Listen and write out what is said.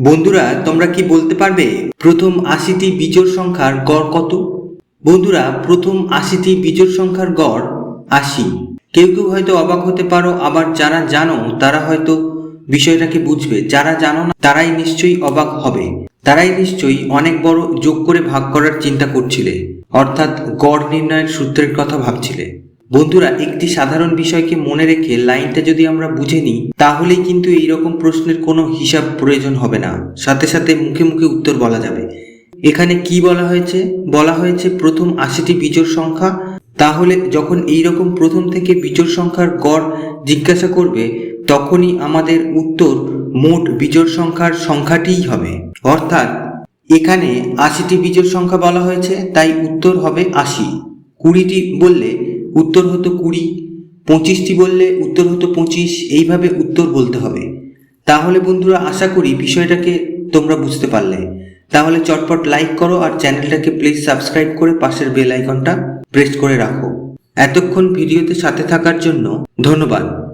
বন্ধুরা, তোমরা কি বলতে পারবে, প্রথম আশিটি বিজোড় সংখ্যার গড় কত? বন্ধুরা, প্রথম আশিটি বিজোড় সংখ্যার গড় আশি। কেউ কেউ হয়তো অবাক হতে পারো, আবার যারা জানো, তারা হয়তো বিষয়টাকে বুঝবে। যারা জানো না, তারাই নিশ্চয়ই অবাক হবে। তারাই নিশ্চয়ই অনেক বড় যোগ করে ভাগ করার চিন্তা করছিলে। অর্থাৎ গড় নির্ণয়ের সূত্রের কথা ভাবছিলে। বন্ধুরা, একটি সাধারণ বিষয়কে মনে রেখে লাইনটা যদি আমরা বুঝে নিই, তাহলেই কিন্তু এইরকম প্রশ্নের কোনো হিসাব প্রয়োজন হবে না। সাথে সাথে মুখে মুখে উত্তর বলা যাবে। এখানে কি বলা হয়েছে? বলা হয়েছে প্রথম আশিটি বিজোড় সংখ্যা। তাহলে যখন এই রকম প্রথম থেকে বিজোড় সংখ্যার গড় জিজ্ঞাসা করবে, তখনই আমাদের উত্তর মোট বিজোড় সংখ্যার সংখ্যাটিই হবে। অর্থাৎ এখানে আশিটি বিজোড় সংখ্যা বলা হয়েছে, তাই উত্তর হবে আশি। কুড়িটি বললে উত্তর হতো কুড়ি, পঁচিশটি বললে উত্তর হতো পঁচিশ, এইভাবে উত্তর বলতে হবে। তাহলে বন্ধুরা, আশা করি বিষয়টাকে তোমরা বুঝতে পারলে। তাহলে চটপট লাইক করো আর চ্যানেলটাকে প্লিজ সাবস্ক্রাইব করে পাশের বেল আইকনটা প্রেস করে রাখো। এতক্ষণ ভিডিওতে সাথে থাকার জন্য ধন্যবাদ।